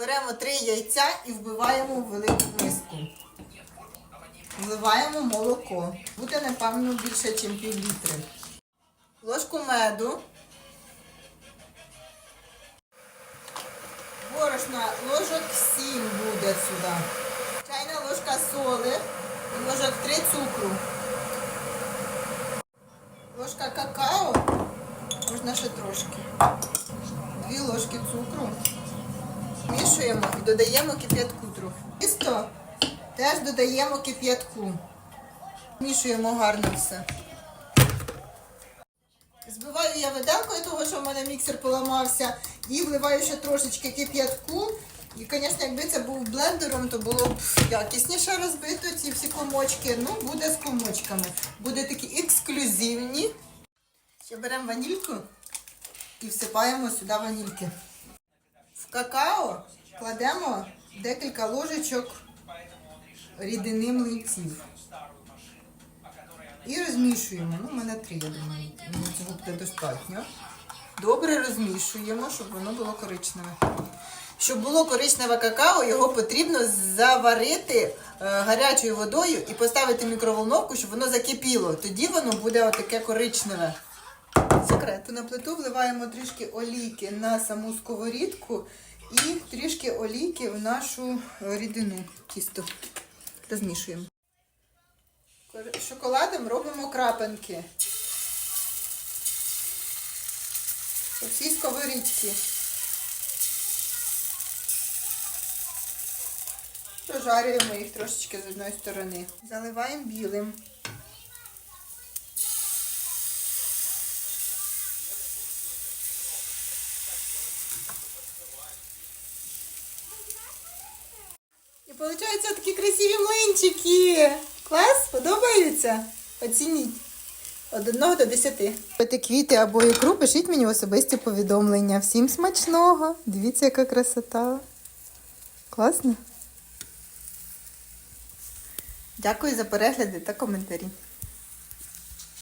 Беремо три яйця і вбиваємо в велику миску. Вливаємо молоко. Буде, напевно, більше, ніж пів літри. Ложку меду. Борошна ложок 7 буде сюди. Чайна ложка соли і ложок 3 цукру. Ложка какао. Можна ще трошки. Дві ложки цукру. Змішуємо і додаємо кип'ятку трохи. Тісто теж додаємо кип'ятку. Змішуємо гарно все. Збиваю я виделкою, того що в мене міксер поламався, і вливаю ще трошечки кип'ятку. І, звісно, якби це був блендером, то було б якісніше розбито ці всі комочки. Ну, буде з комочками. Буде такі ексклюзивні. Ще беремо ванільку і всипаємо сюди ванільки. В какао кладемо декілька ложечок рідини млинців. І розмішуємо. Ну, у мене три, я думаю, мені цього буде достатньо. Добре розмішуємо, щоб воно було коричневе. Щоб було коричневе какао, його потрібно заварити е, гарячою водою і поставити мікроволновку, щоб воно закипіло. Тоді воно буде отаке коричневе. Секрет. На плиту вливаємо трішки олійки на саму сковорідку і трішки олійки в нашу рідину тісто. Розмішуємо. Шоколадом робимо крапинки. По всій сковорідці. Прожарюємо їх трошечки з одної сторони. Заливаємо білим. Виходять такі красиві млинчики. Клас, подобаються? Оцініть. Від 1 до 10. Пити квіти або ікру, пишіть мені особисті повідомлення. Всім смачного. Дивіться, яка красота. Класно. Дякую за перегляди та коментарі.